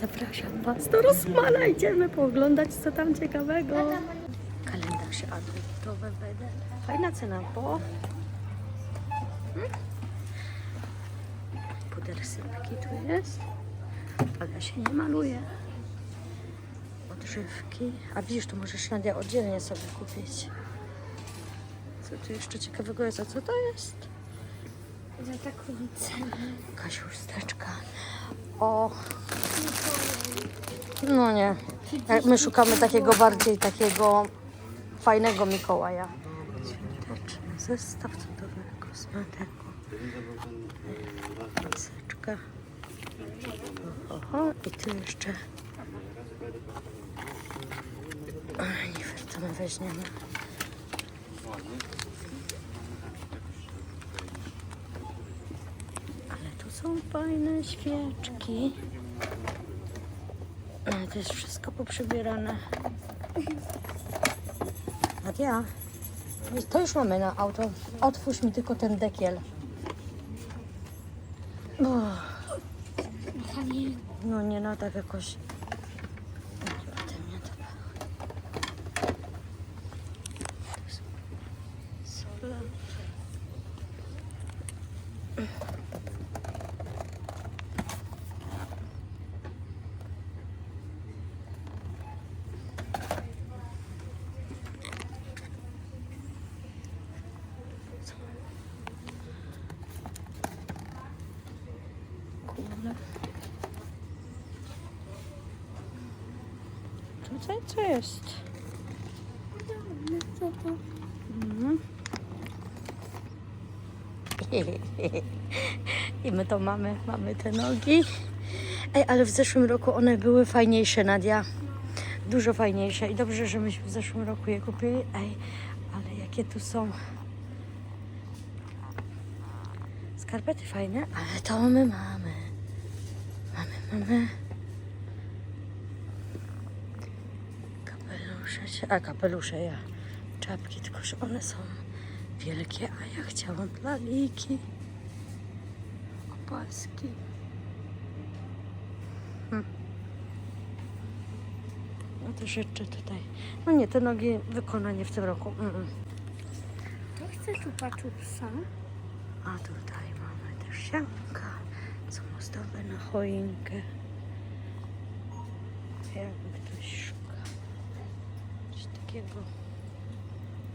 zapraszam Was do Rosmana. Idziemy pooglądać, co tam ciekawego. Kalendarz adwentowy będę. Fajna cena, bo... Hmm? Puder sypki tu jest, ale się nie maluje. Odżywki. A widzisz, tu możesz Nadia oddzielnie sobie kupić. Co tu jeszcze ciekawego jest? A co to jest? Za taką cenę. Jakaś chusteczka. O. No nie. My szukamy takiego bardziej takiego fajnego Mikołaja. Świąteczny zestaw cudownego kosmetyku. Maseczka. Oho, i tu jeszcze. Anifer, co my weźmiemy? Ale tu są fajne świeczki. Ale to jest wszystko poprzebierane. Nadia, to już mamy na auto. Otwórz mi tylko ten dekiel. No nie, no tak jakoś... Ode mnie to Sola. Kule. Tutaj co jest? co to? Mhm. I my to mamy, mamy te nogi. Ej, ale w zeszłym roku one były fajniejsze, Nadia. Dużo fajniejsze i dobrze, że myśmy w zeszłym roku je kupili. Ej, ale jakie tu są skarpety fajne, ale to my mamy. Mamy, mamy. A kapelusze ja. Czapki, tylko że one są wielkie, a ja chciałam dla Liki. Opaski. Hm. No to jeszcze tutaj. No nie, te nogi wykonanie w tym roku. Mm -mm. To chcę tu paczusa. A tutaj mamy też sianka. Są ozdoby na choinkę. Jakby takiego.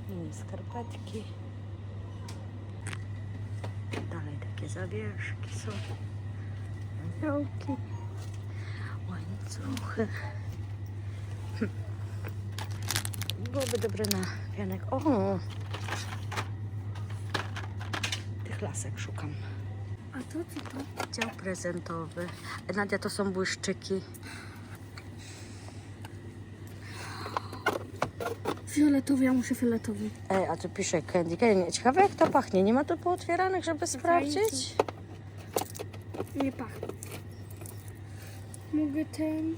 Mini skarpetki. Dalej takie zawieszki są. Aniołki. Łańcuchy. Hm. Byłoby dobre na wianek. O! Tych lasek szukam. A to co to? Dział prezentowy. Nadia, to są błyszczyki. Fioletowy, ja muszę fioletowy. Ej, a tu pisze candy cane. Ciekawe jak to pachnie. Nie ma tu pootwieranych, żeby sprawdzić? Nie pachnie. Mogę ten...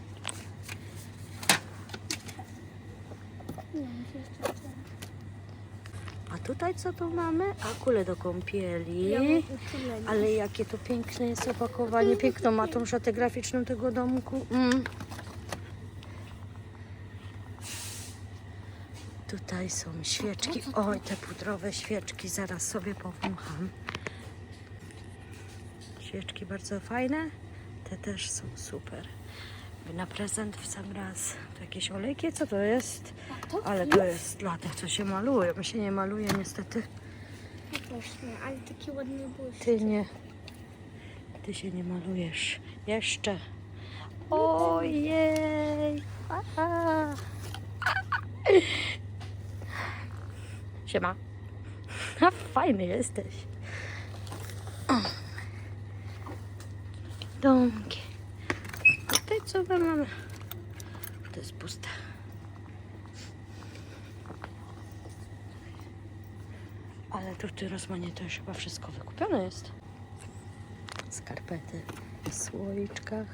Nie, muszę jeszcze ten. A tutaj co tu mamy? A kule do kąpieli. Ja mam uczulenie. Ale jakie to piękne jest opakowanie. Piękną ma tą szatę graficzną tego domku. Mm. Tutaj są świeczki. Oj, te pudrowe świeczki. Zaraz sobie powącham. Świeczki bardzo fajne. Te też są super. Na prezent w sam raz. To jakieś olejki? Co to jest? A to? Ale to jest dla tych, co się maluje. My się nie maluje niestety. Właśnie, ale taki ładny błyszczyk. Ty nie. Ty się nie malujesz. Jeszcze. Ojej. Aha. Siema. A, fajny jesteś. O. Domki. A tutaj co my mamy? To jest puste. Ale tu w tym Rosmanie to już chyba wszystko wykupione jest. Skarpety w słoiczkach,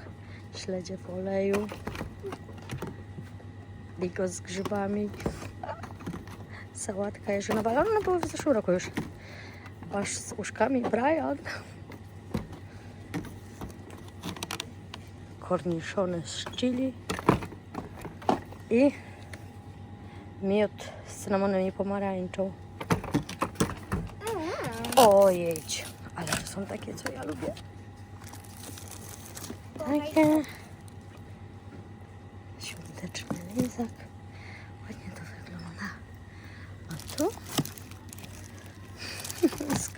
śledzie w oleju, ligo z grzybami, sałatka jarzynowa, ale one były w zeszłym roku już. Wasz z uszkami, Brian. korniszony z chili i miód z cynamonem i pomarańczą. Ojej, ale to są takie, co ja lubię. Takie świąteczny lizak. Ładnie to wygląda. A tu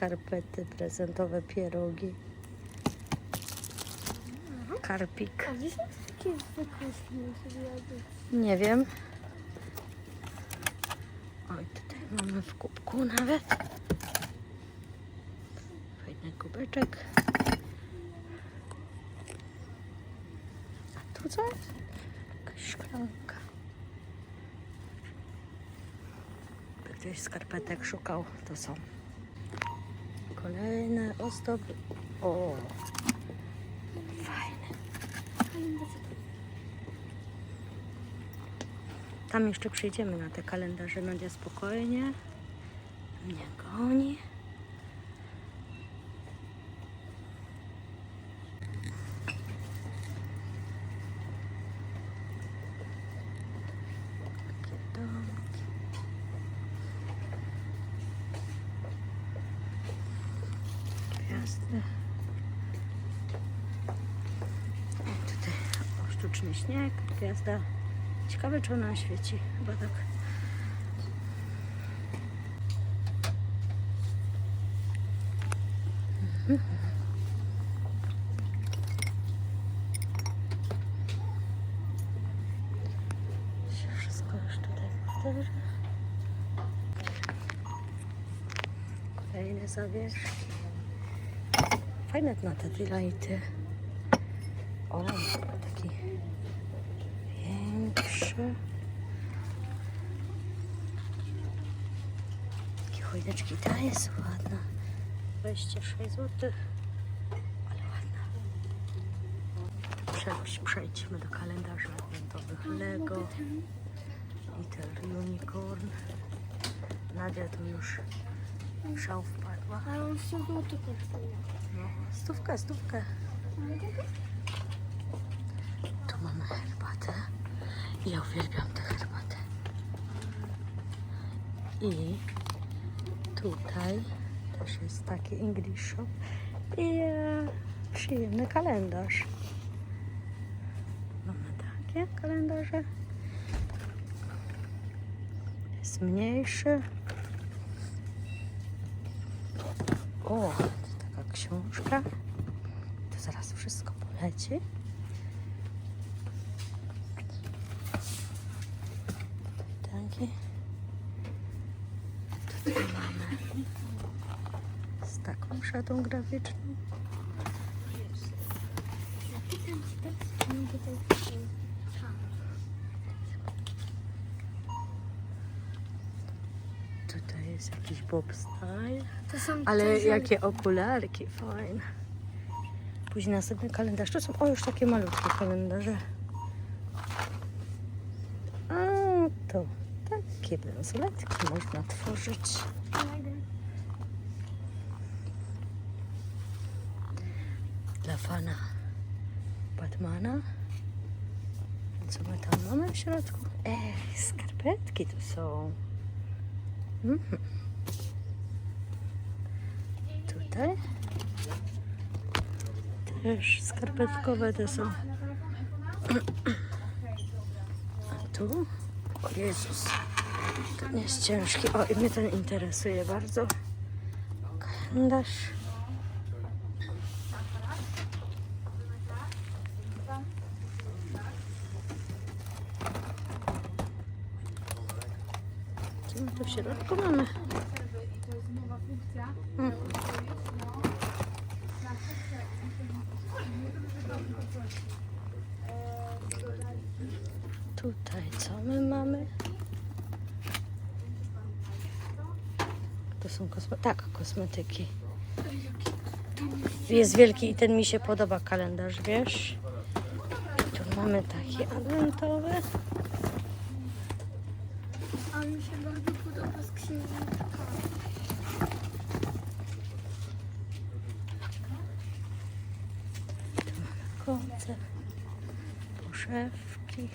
skarpety prezentowe, pierogi. Karpik. A gdzie są takie zwykłe śmieci? Nie wiem. Oj, tutaj mamy w kubku nawet. Fajny kubeczek. A tu co? Jakaś szklanka. Ktoś skarpetek szukał, to są. Kolejne ozdoby. O, fajne. Tam jeszcze przyjdziemy na te kalendarze. Nadia spokojnie. Mnie goni. Takie domki. Gwiazdy. O, tutaj o, sztuczny śnieg, gwiazda. Ciekawe, czy ona świeci. Chyba tak. Mhm. Kolejne zawieszki. Fajne na te delighty. O, taki większy. Choineczki, ta jest ładna. 26 zł. Ale ładna. Przejdź, przejdźmy do kalendarza adwentowych Lego. Little Unicorn. Nadia tu już szał wpadła. Ale on 100 zł kosztuje. No, stówkę, stówkę. Tu mamy herbatę. Ja uwielbiam tę herbatę. I tutaj też jest taki English shop. I e, przyjemny kalendarz. Mamy takie kalendarze. Jest mniejszy. O, to taka książka. To zaraz wszystko poleci. Tutaj taki. Tutaj mamy z taką szatą graficzną. Tutaj jest jakiś Bob Style. To są Ale jakie okularki fajne. Później następny kalendarz. To są o już takie malutkie kalendarze. A to takie bransoletki można tworzyć. Dla fana Batmana. Co my tam mamy w środku? Ej, skarpetki tu są. Mhm. Tutaj też skarpetkowe te są. A tu? O Jezus, ten jest ciężki. O, i mnie ten interesuje bardzo. Kalendarz. Co my tu w środku mamy? Tutaj co my mamy? To są kosmetyki. Tak, kosmetyki. Jest wielki i ten mi się podoba kalendarz, wiesz? I tu mamy taki adwentowy. Mi się bardzo podoba z księżniczką. Koce. poszewki.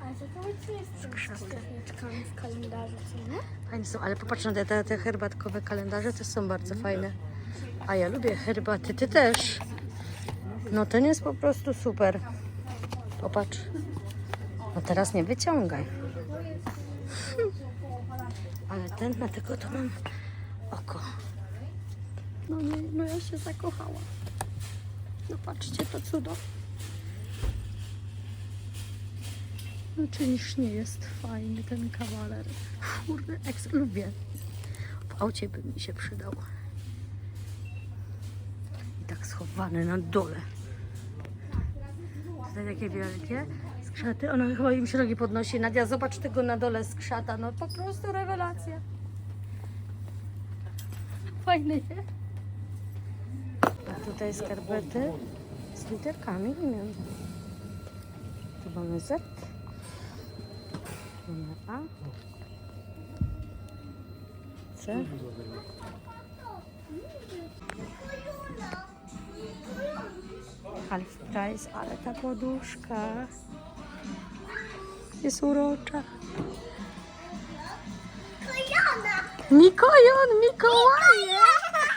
Ale to to jest z kwiatkami w kalendarzu, co nie? Fajne są, ale popatrz na te, te, te herbatkowe kalendarze, to są bardzo fajne. A ja lubię herbaty, ty też. No ten jest po prostu super. Popatrz. No teraz nie wyciągaj. Ale ten, dlatego to mam oko. No nie, no ja się zakochałam. No patrzcie, to cudo. No czyż nie jest fajny ten kawaler? Kurde, eks lubię. W aucie by mi się przydał. I tak schowany na dole. Tutaj takie wielkie skrzaty. Ona chyba im nogi podnosi. Nadia, zobacz tego na dole skrzata. No po prostu rewelacja. Fajny, nie? A tutaj skarpety z literkami imion. Tu mamy Z. Numer A. C. Half price, ale ta poduszka jest urocza. Mikojon, Mikołaje!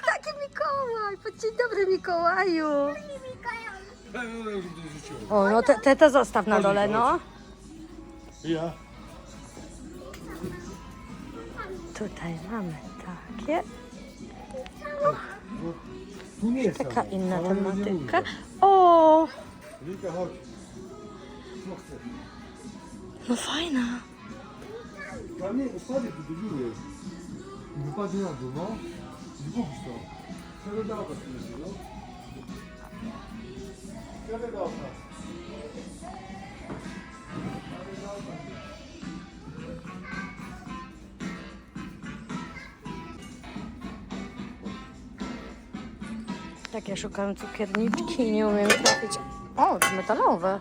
Taki Mikołaj! Po- Dzień dobry Mikołaju! O, no te, te to zostaw na dole, no. Ja. Tutaj mamy takie, Tu nie jest taka inna tematyka. O, Lika, chodź. Co chcesz? No fajna. Tam nie, spadnie tu do dziury. Wypadnie na dół, no. Zgubisz to. Do oka przyniesie, no. Do oka. Tak, ja szukam cukierniczki nie umiem trafić. O, metalowe.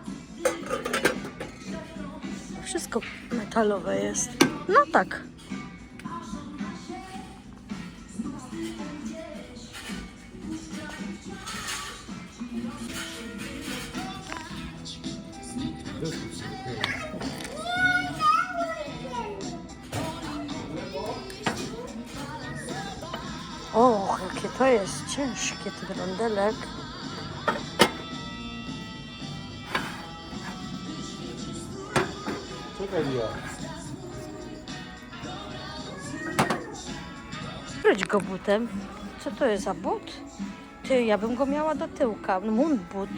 Wszystko metalowe jest. No tak. O, jakie to jest ciężkie, ten rondelek. Ja. Wróć go butem. Co to jest za but? Ty, ja bym go miała do tyłka. Mun but.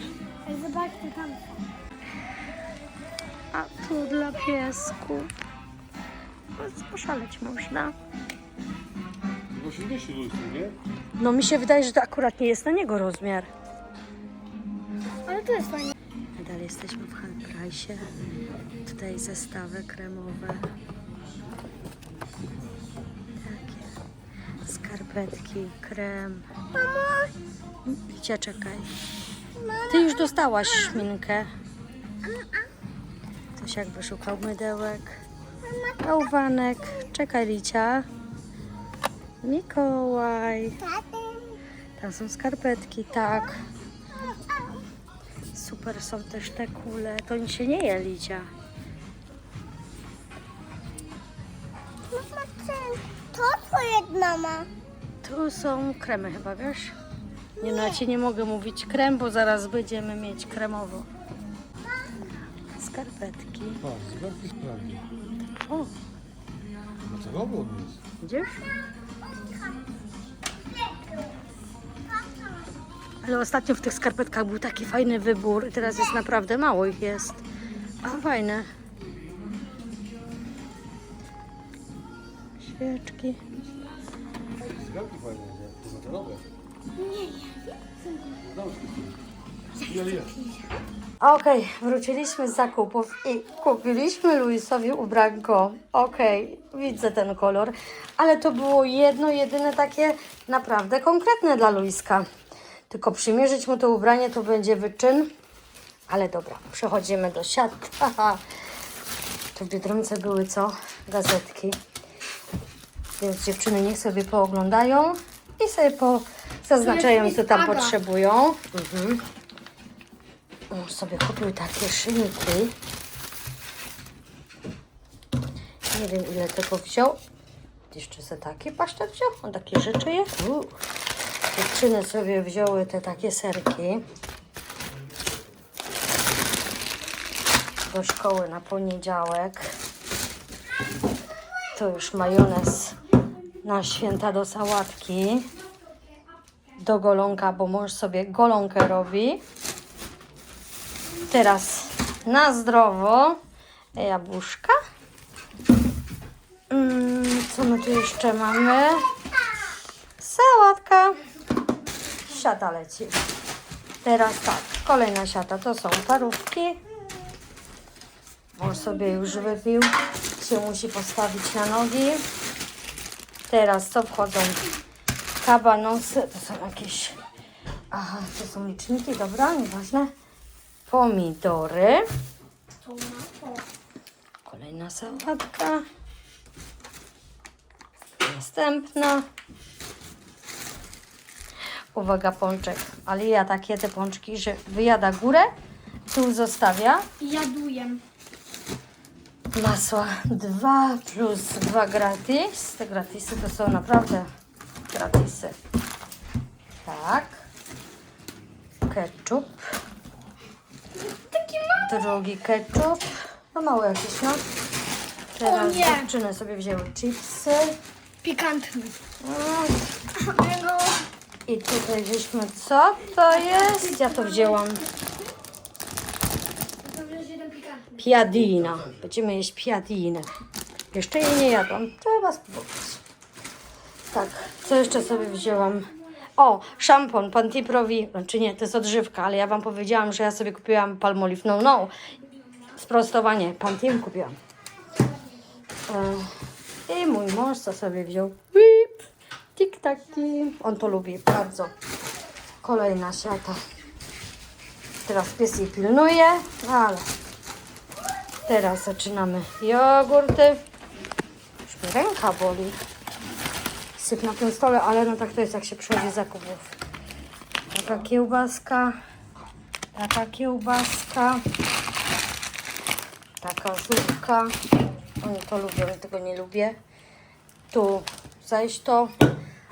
Ale zobaczcie tam. A tu dla piesku. Poszaleć można. Tylko się mieści lustro, nie? No mi się wydaje, że to akurat nie jest na niego rozmiar. Ale to jest fajne. Dalej jesteśmy w Halprice. Tutaj zestawy kremowe. Takie skarpetki, krem. Mamo! Licia, czekaj. Ty już dostałaś szminkę. Ktoś jakby szukał mydełek. Bałwanek. Czekaj, Licia. Mikołaj. Tam są skarpetki, tak. Super są też te kule. To mi się nie je, Licia. To twoja mama. Tu są kremy chyba, wiesz? Nie no, ja ci nie mogę mówić krem, bo zaraz będziemy mieć kremowo. Skarpetki. Patrz, zgadki sprawdzi. O, Metalowy on jest. widzisz? Ale ostatnio w tych skarpetkach był taki fajny wybór. Teraz jest naprawdę mało ich jest. A fajne. Świeczki. Zgadki fajne, nie? To metalowe. Nie, ja wiem. Okej, wróciliśmy z zakupów i kupiliśmy Luisowi ubranko. Okej, widzę ten kolor, ale to było jedno, jedyne takie naprawdę konkretne dla Luiska. Tylko przymierzyć mu to ubranie to będzie wyczyn. Ale dobra, przechodzimy do siat. Haha. To w Biedronce były co? Gazetki. Więc dziewczyny niech sobie pooglądają i sobie po zaznaczają, co tam potrzebują. Mhm. Mąż sobie kupił takie szynki. Nie wiem ile tego wziął. Jeszcze se taki pasztet wziął. On takie rzeczy je. Uuu. Dziewczyny sobie wzięły te takie serki. Do szkoły na poniedziałek. To już majonez na święta do sałatki. Do golonka, bo mąż sobie golonkę robi. Teraz na zdrowo jabłuszka. Mm, co my tu jeszcze mamy? Sałatka. Siata leci. Teraz tak, kolejna siata to są parówki. On sobie już wypił, się musi postawić na nogi. Teraz co wchodzą? Kabanosy, to są jakieś... Aha, to są liczniki, dobra, nieważne. Pomidory. Kolejna sałatka. Następna. Uwaga, pączek. Ale ja takie te pączki, że wyjada górę, tu zostawia Jaduję. masła 2 plus 2 gratis. Te gratisy to są naprawdę gratisy. Tak. Ketchup. Taki ma. Drugi ketchup. No mały jakiś, no. Teraz nie. dziewczyny sobie wzięły chipsy. Pikantny. Mm. I tutaj żeśmy, co to jest? Ja to wzięłam. Piadina. Będziemy jeść piadinę. Jeszcze jej nie jadłam. Trzeba spróbować. Tak, co jeszcze sobie wzięłam? O, szampon Pantiprowi. Znaczy nie, to jest odżywka, ale ja Wam powiedziałam, że ja sobie kupiłam Palmolive No No. Sprostowanie, Pantim kupiłam. E, I mój mąż co sobie wziął? Whip, tik-taki. On to lubi bardzo. Kolejna siata. Teraz pies jej pilnuje, ale teraz zaczynamy jogurty. Już mi ręka boli. Syp na tym stole, ale no tak to jest jak się przychodzi zakupów. Taka kiełbaska, taka kiełbaska, taka żółtka. Oni to lubią, ja tego nie lubię. Tu zajść to.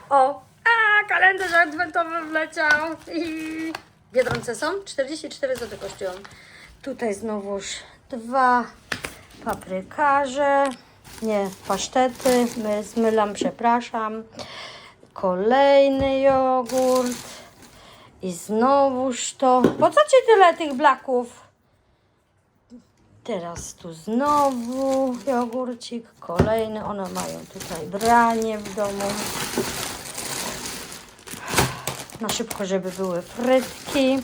O, a kalendarz adwentowy wleciał. I Biedronce są 44 zł kosztują. Tutaj znowuż dwa paprykarze. Nie, pasztety. My, zmylam, przepraszam. Kolejny jogurt. I znowuż to. Po co ci tyle tych blaków? Teraz tu znowu jogurcik, kolejny. One mają tutaj branie w domu. Na szybko, żeby były frytki.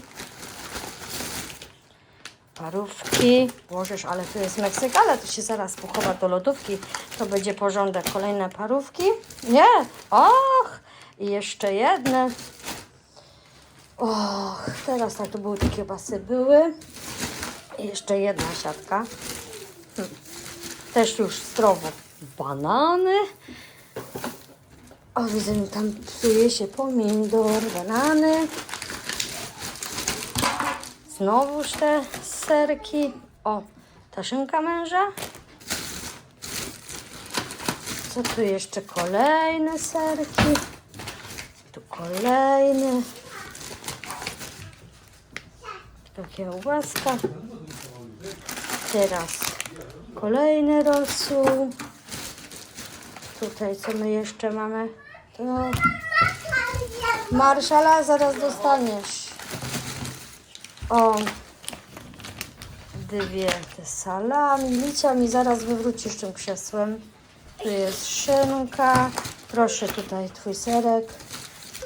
Parówki. Łożysz, ale tu jest Meksyk, ale to się zaraz pochowa do lodówki. To będzie porządek. Kolejne parówki. Nie. Och. I jeszcze jedne. Och, teraz tak, to były te kiełbasy były. I jeszcze jedna siatka. Hm. Też już zdrowo. Banany. O, widzę, tam psuje się pomidor, banany. Znowuż te serki. O, ta szynka męża. Co tu jeszcze? Kolejne serki. Tu kolejny. Tu kiełbaska. Teraz kolejny rosół. Tutaj co my jeszcze mamy? To marszala zaraz dostaniesz. O, dwie te salami. Licia mi zaraz wywrócisz tym krzesłem. Tu jest szynka. Proszę tutaj twój serek.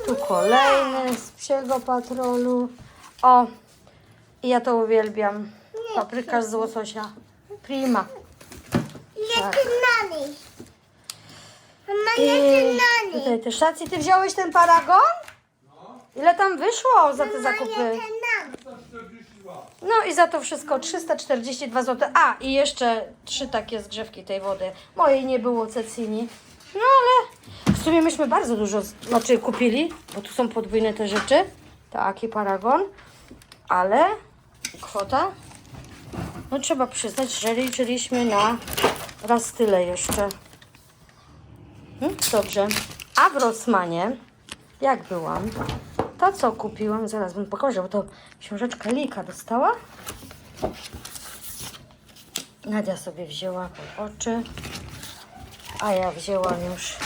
Tu kolejny z psiego patrolu. O, i ja to uwielbiam. Paprykarz z łososia. Prima. Tak. I tutaj też racji. Ty wziąłeś ten paragon? Ile tam wyszło za te zakupy? No i za to wszystko 342 zł. A i jeszcze trzy takie zgrzewki tej wody. Mojej nie było Cecini. No ale w sumie myśmy bardzo dużo, znaczy kupili, bo tu są podwójne te rzeczy. Taki paragon. Ale kwota. No trzeba przyznać, że liczyliśmy na raz tyle jeszcze. Hmm, Dobrze. A w Rossmanie, jak byłam, to co kupiłam, zaraz bym pokażę, bo to książeczka Lika dostała. Nadia sobie wzięła pod oczy, a ja wzięłam już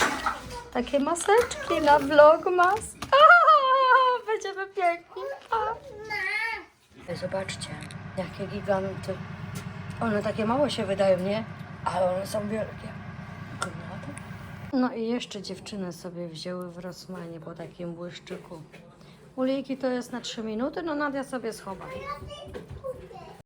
takie maseczki na vlogmas. Będziemy piękni. A. Zobaczcie, jakie giganty. One takie małe się wydają, nie? Ale one są wielkie. No i jeszcze dziewczyny sobie wzięły w Rosmanie po takim błyszczyku. Ulejki to jest na 3 minuty, no Nadia sobie schowa.